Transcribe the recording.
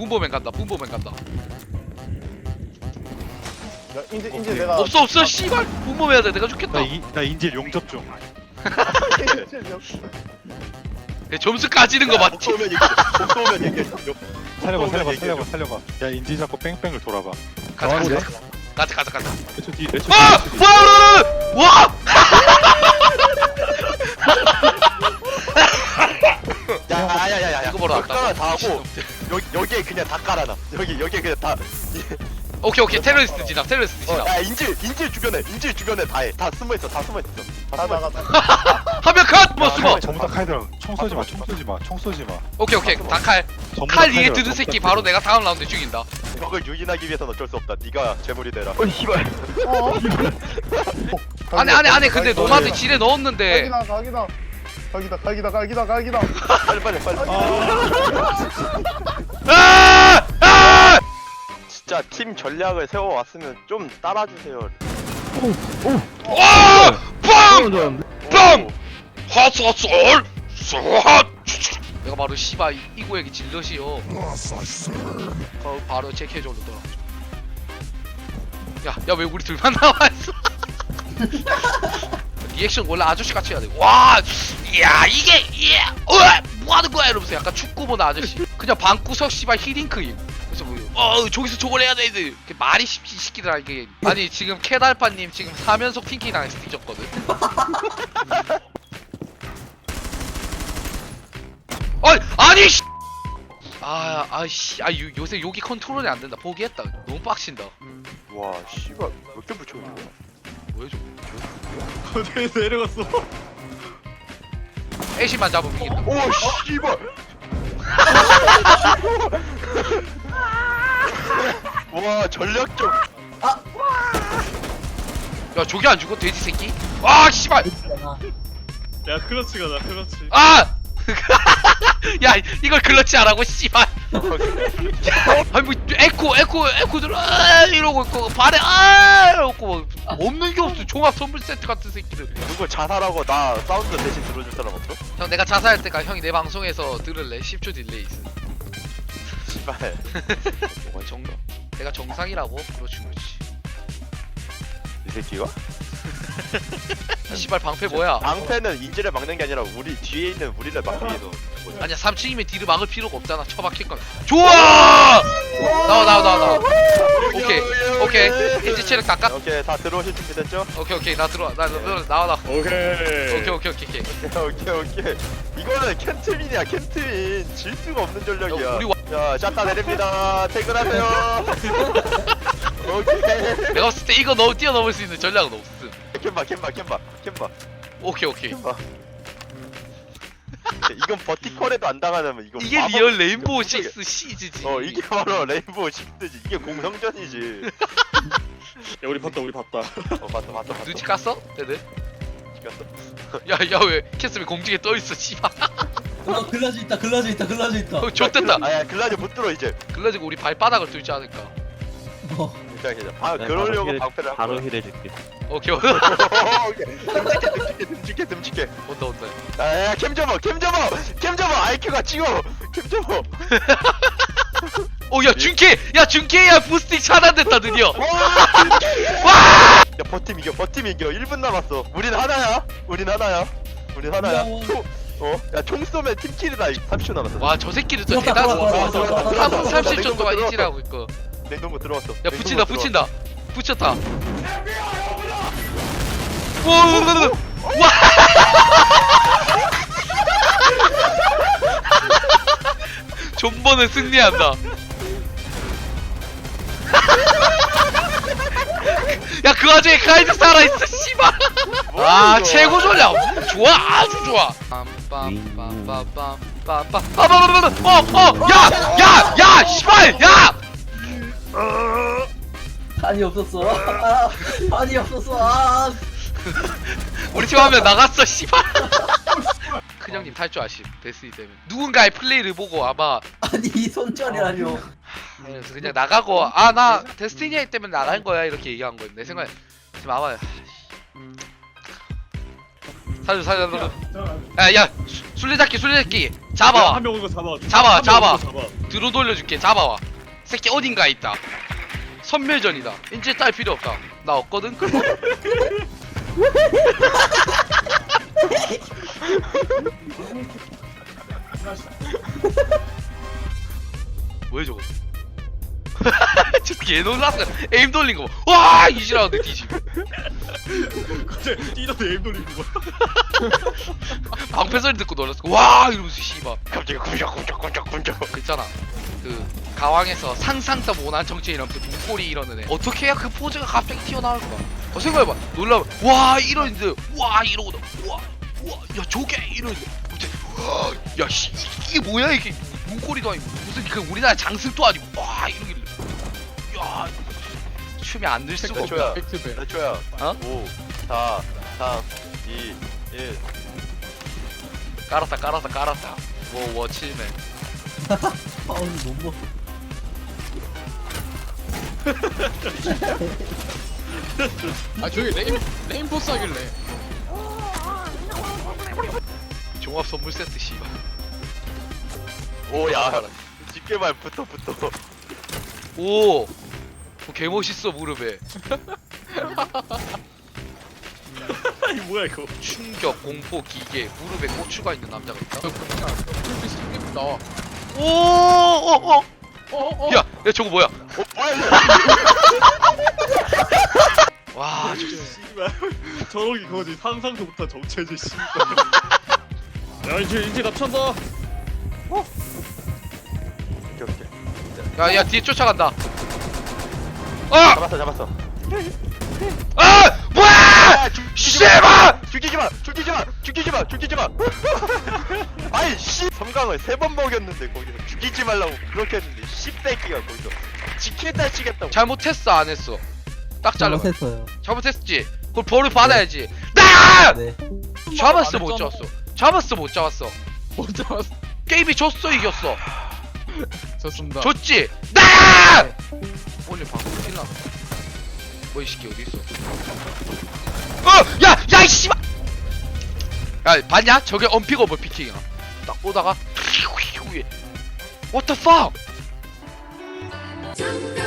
붐보맨 간다 붐보맨 간다 야, 이제 이제 내가 없어 없어 씨발 붐보맨 해야 돼 내가 죽겠다 나, 이, 나 인질 용접 중. 내 점수 까지는 거 맞지? 복도면 얘기해. 복도면 얘기해. 살려봐, 어, 살려봐. 살려봐, 살려봐. 야, 인질 잡고 뺑뺑을 돌아봐. 가자 가자 그래? 가자 가자 가자 레초 뒤, 레초 뒤. 아! 레초 뒤. 뭐야 와! 야야야야야. 이거 보러 왔다 깔아 다 하고 여기 여기에 그냥 다 깔아놔. 여기 여기에 그냥 다. 오케이 오케이 테러리스트 진압 테러리스트 어, 진압 야 인질 인질 주변에 인질 주변에 다 해. 다 숨어 있어. 다 숨어 있어. 다 숨어 가다 있어. 가다 한명 컷! 뭐 숨어 전부 다 칼들어. 총 쏘지 마, 총 쏘지 마, 총 쏘지 마. 오케이 오케이 다칼 전부 다칼 위에 칼들어, 드는 전부 새끼 다 바로 내가 다음 라운드에 죽인다 벽을 유인하기 위해서는 어쩔 수 없다. 네가 재물이 되라. 어 안에 안에 안에 근데 노마드. 지뢰 넣었는데 가기다 가기다 가기다 가기다 가기다 가기다 빨리 빨리 빨리. 아! 아! 진짜 팀 전략을 세워 왔으면 좀 따라주세요. 와! 빵! 빵! 화사설! 쏴! 내가 바로 씨바 이- 이 구역이 질럿이요 어, 바로 제 캐주얼로 돌아 야, 야 왜 우리 둘만 나와 있어 리액션 원래 아저씨 같이 해야 돼. 와, 이야 이게 이야, 어, 뭐 하는 거야 이러면서 약간 축구 보는 아저씨. 그냥 방구석 씨발 히딩크임. 그래서 뭐, 어 저기서 저걸 해야 돼. 이렇게 말이 시, 시키더라 이게. 아니 지금 캐달파님 지금 3연속 핑킹 당해서 뒤졌거든. 아니 아니 씨. 아, 아 씨, 아, 요, 요새 여기 컨트롤이 안 된다. 포기했다. 너무 빡친다. 와 씨발 몇 개 붙여있는 거야? 왜 좀? 어디 내려갔어 애쉬만 잡으면 이긴다. 오 씨발. 와 전략적 야, 저기 안 죽어 돼지 새끼? 와, 씨발. 야 크러치가 나 크러치 아! 야 이걸 클러치 안 하고 씨발. 아니 뭐 에코 에코 에코들 아 이러고 있고 발에 아 이러고 뭐 없는 게 없어. 종합 선물 세트 같은 새끼들. 누구 자살하고 나 사운드 대신 들어줄 사람 없어? 형 내가 자살할 때까 형이 내 방송에서 들을래? 10초 딜레이 있음. 씨발. 뭐가 정 내가 정상이라고? 그렇지 그렇지. 이 새끼가? 씨발 방패 뭐야? 방패는 인지를 막는 게 아니라 우리 뒤에 있는 우리를 막기 위해서 아니야 3층이면 뒤를 막을 필요가 없잖아. 처박힐 거야 좋아! 나와 나와 나와 나와. 오케이 오케이. 인지 체력 깎아? 오케이 다 들어오실 준비 됐죠? 오케이 오케이. 나 들어와 나, 나, 나 나와 나 오케이. 오케이 오케이 오케이 오케이. 오케이 오케이 이거는 캔트민이야 캔트민 질 수가 없는 전략이야. 야, 우리 와- 자 샷다 내립니다. 퇴근하세요. 오케이. 내가 봤을 때 이거 너무 뛰어넘을 수 있는 전략은 없음. 캔바 캔바 캔바 캔바. 오케이 오케이. 캔바 이건 버티컬에도 안 당하냐면 이거 이게 마법- 리얼 레인보우 식스 시즈지. 어 이게 바로 레인보우 식스지 이게 공성전이지 야 우리 봤다 우리 봤다 어 봤어 봤어 봤어 눈치 깠어? 얘들? 찍었어 야야 왜 캐스미 공중에 떠 있어 씨발. 어, 글라즈 있다, 글라즈 있다, 글라즈 있다. 어, 좋됐다. 아야 글라즈 못 들어 이제 그래가지고 우리 발바닥을 뚫지 않을까. 어, 괜찮아 아 네, 그러려고 바로 방패를 한 바로 거야. 힐해줄게. 오케이 오케이 듬직해 듬직해 듬직해 온다 온다. 야야 캠 접어 캠 접어 캠 접어 IQ가 찍어 캠 접어 오야 준케 야 준케야 부스팅 차단됐다 드디어. 와! 야 버팀 이겨 버팀 이겨 1분 남았어 우린 하나야 우린 하나야 우린 하나야. 총, 어? 야총 쏘면 팀킬이다 30초 남았어 와 저 새끼들. 들어왔다, 들어왔다, 들어왔다. 30초 동안 이지라고 있고. 냉동고 들어왔어 야 붙인다 붙인다. 붙였다. 와. 와. 존버는 승리한다. 야 그 와중에 카이드 살아있어 씨발 뭐야, 아. 최고 전략 좋아 아주 좋아 어어야야야 씨발 야 판이 없었어. 아, 판이 없었어. 아, 우리 팀 하면 나갔어 씨발. 큰형님 탈 줄 아심 데스니 때문에 누군가의 플레이를 보고 아마. 아니 이 손절이라뇨. 그래서 그냥 나가고 아 나 데스티니 하기 때문에 나간 거야 이렇게 얘기한 거예요. 내 생각에 지금 아마 살려 살려 살려 야야 술래잡기 술래잡기. 잡아와. 한 명 오는 거 잡아. 잡아, 한 명 잡아. 오는 거 잡아. 뒤로 돌려줄게. 잡아와 새끼 어딘가 에 있다. 선멸전이다. 이제 딸 필요 없다. 나 없거든 그거 뭐야 저거? 저개 놀랐어. 에임 돌린 거와 이지라운드 뒤집 갑자기 뛰다 에임 돌리는 거야. 방패 소리 듣고 놀랐어. 와 이러면서 씨발. 갑자기 쿵짝쿵짝쿵짝쿵짝 그 있잖아. 그 가왕에서 상상도 못한 정치인한테 문고리 이러는 애. 어떻게 해야 그 포즈가 갑자기 튀어나올 거야? 어 생각해봐. 놀라면 와 이러는데 와 이러고 와와 야 저게 이러는데 야 씨, 이게 뭐야 이게? 문고리도 아니고. 무슨 그 우리나라 장승도 아니고. 와 이러길래. 야 춤이 안 늘 수가? 없다. 몇 초야? 어? 5 4 3 2 1 깔았다 깔았다 깔았다. 뭐 워치맨. 아우 못 먹어 아 저기 레인 레인포스 하길래 종합 선물 세트 씨발 오야 집게말 붙어 붙어 오! 어, 개 멋있어 무릎에 아니 뭐야 이거. 충격, 공포, 기계, 무릎에 고추가 있는 남자가 있다. 저 그냥 풀피스 게 나와 오, 어, 어, 어 어 야, 야 저거 뭐야? 어 뭐야 와, 저, 씨발. 저러기 그거지. 상상도 못한 정체지 씨발. 야 이제 이제 납쳤다. 오케이 오케이 야, 야 뒤에 쫓아간다. 아, 잡았어 잡았어 아, 뭐야? 야 죽이지 마 씨발! 죽이지 마 죽이지 마 죽이지 마 죽이지 마 아이 씨 섬광을 세 번 먹였는데 거기서 죽이지 말라고 그렇게 했는데 씨새끼가 거기서 지키겠다 치겠다고 잘못했어, 안 했어? 딱 잘라. 잘못했어요 잘못했지. 그걸 벌을 받아야지. 나! 네 잡았어, 안 못. 잡았어. 잡았어, 못 잡았어. 못 잡았어 게임이 졌어, 이겼어. 좋습니다 졌지? 나! 오늘 방송 끝나. 뭐이 새끼 어디 있어? 어, 야, 야, 이 씨발! 야, 봤냐? 저게 언픽어블 피킹이야. 딱 보다가 What the fuck? Jump